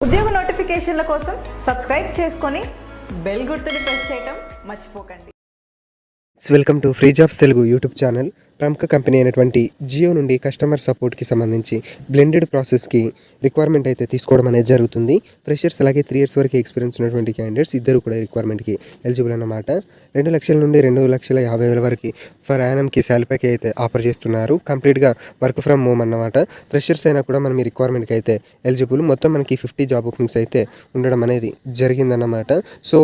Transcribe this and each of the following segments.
ఉద్యోగ నోటిఫికేషన్ల కోసం సబ్స్క్రైబ్ చేసుకొని బెల్ గుర్తుని ప్రెస్ చేయటం మర్చిపోకండి. Welcome to free jobs Telugu YouTube channel ప్రముఖ కంపెనీ అయినటువంటి జియో నుండి కస్టమర్ సపోర్ట్కి సంబంధించి బ్లెండెడ్ ప్రాసెస్కి రిక్వైర్మెంట్ అయితే తీసుకోవడం అనేది జరుగుతుంది. ఫ్రెషర్స్ అలాగే త్రీ ఇయర్స్ వరకు ఎక్స్పీరియన్స్ ఉన్నటువంటి క్యాండిడేట్స్ ఇద్దరు కూడా రిక్వైర్మెంట్కి ఎలిజిబుల్ అన్నమాట. రెండు లక్షల నుండి రెండు లక్షల యాభై వేల వరకు ఫర్ యానమ్కి శాలరీకి అయితే ఆఫర్ చేస్తున్నారు. కంప్లీట్గా వర్క్ ఫ్రమ్ హోమ్ అన్నమాట. ఫ్రెషర్స్ అయినా కూడా మనం ఈ రిక్వైర్మెంట్కి అయితే ఎలిజిబుల్ మొత్తం మనకి ఫిఫ్టీ జాబ్ ఓపెనింగ్స్ అయితే ఉండడం అనేది జరిగిందన్నమాట. సో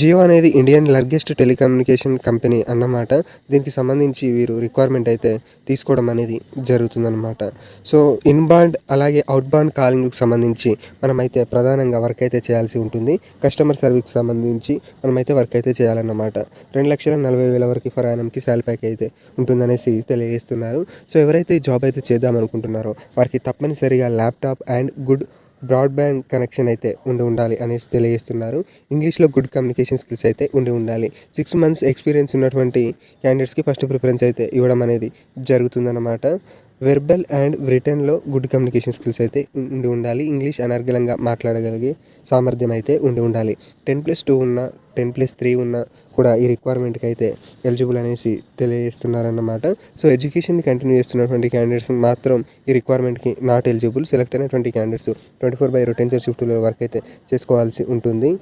జియో అనేది ఇండియన్ లార్గెస్ట్ టెలికమ్యూనికేషన్ కంపెనీ అన్నమాట. దీనికి సంబంధించి వీరు రిక్వైర్మెంట్ అయితే తీసుకోవడం అనేది జరుగుతుందన్నమాట. సో ఇన్బాండ్ అలాగే అవుట్బాండ్ కాలింగ్కి సంబంధించి మనమైతే ప్రధానంగా వర్క్ అయితే చేయాల్సి ఉంటుంది. కస్టమర్ సర్వీస్కి సంబంధించి మనమైతే వర్క్ అయితే చేయాలన్నమాట. రెండు లక్షల నలభై వేల వరకు ఫర్ యానంకి శాలరీ ప్యాక్ అయితే ఉంటుందనేసి తెలియజేస్తున్నారు. సో ఎవరైతే ఈ జాబ్ అయితే చేద్దాం అనుకుంటున్నారో వారికి తప్పనిసరిగా laptop and good broadband connection అయితే ఉండి ఉండాలి అనేసి తెలియజేస్తున్నారు. ఇంగ్లీష్లో గుడ్ కమ్యూనికేషన్ స్కిల్స్ అయితే ఉండి ఉండాలి. సిక్స్ మంత్స్ ఎక్స్పీరియన్స్ ఉన్నటువంటి క్యాండిడేట్స్కి ఫస్ట్ ప్రిఫరెన్స్ అయితే ఇవ్వడం అనేది జరుగుతుందన్నమాట. వెర్బల్ అండ్ రిటర్న్లో గుడ్ కమ్యూనికేషన్ స్కిల్స్ అయితే ఉండి ఉండాలి. ఇంగ్లీష్ అనర్గళంగా మాట్లాడగలిగే సామర్థ్యం అయితే ఉండి ఉండాలి. టెన్ ప్లస్ టూ ఉన్న టెన్ ప్లస్ త్రీ ఉన్న కూడా ఈ రిక్వైర్మెంట్కి అయితే ఎలిజిబుల్ అనేసి తెలియజేస్తున్నారన్నమాట. సో ఎడ్యుకేషన్ కంటిన్యూ చేస్తున్నటువంటి క్యాండిడేట్స్ మాత్రం ఈ రిక్వైర్మెంట్కి నాట్ ఎలిజిబుల్ సెలెక్ట్ అయినటువంటి క్యాండిడేట్స్ ట్వంటీ ఫోర్ బై రొటెన్సర్ షిఫ్ట్లో వర్క్ అయితే చేసుకోవాల్సి ఉంటుంది.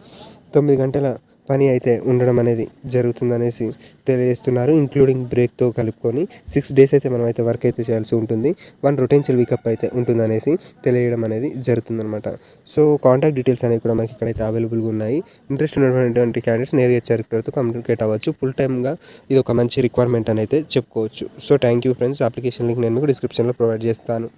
తొమ్మిది గంటల పని అయితే ఉండడం అనేది జరుగుతుందనేసి తెలియజేస్తున్నారు ఇంక్లూడింగ్ బ్రేక్తో కలుపుకొని. సిక్స్ డేస్ అయితే మనం అయితే వర్క్ అయితే చేయాల్సి ఉంటుంది. వన్ రొటెన్షియల్ వీకప్ అయితే ఉంటుందనేసి తెలియడం అనేది జరుగుతుందనమాట సో కాంటాక్ట్ డీటెయిల్స్ అనేవి కూడా మనకి ఇక్కడైతే అవైలబుల్గా ఉన్నాయి. ఇంట్రెస్ట్ ఉన్నటువంటి క్యాండిడేట్స్ నేరుగా చరిత్రతో కమ్యూనికేట్ అవ్వచ్చు. ఫుల్ టైమ్గా ఇది ఒక మంచి రిక్వైర్మెంట్ అని అయితే చెప్పుకోవచ్చు. So thank you friends application link నేను మీకు డిస్క్రిప్షన్లో ప్రొవైడ్ చేస్తాను.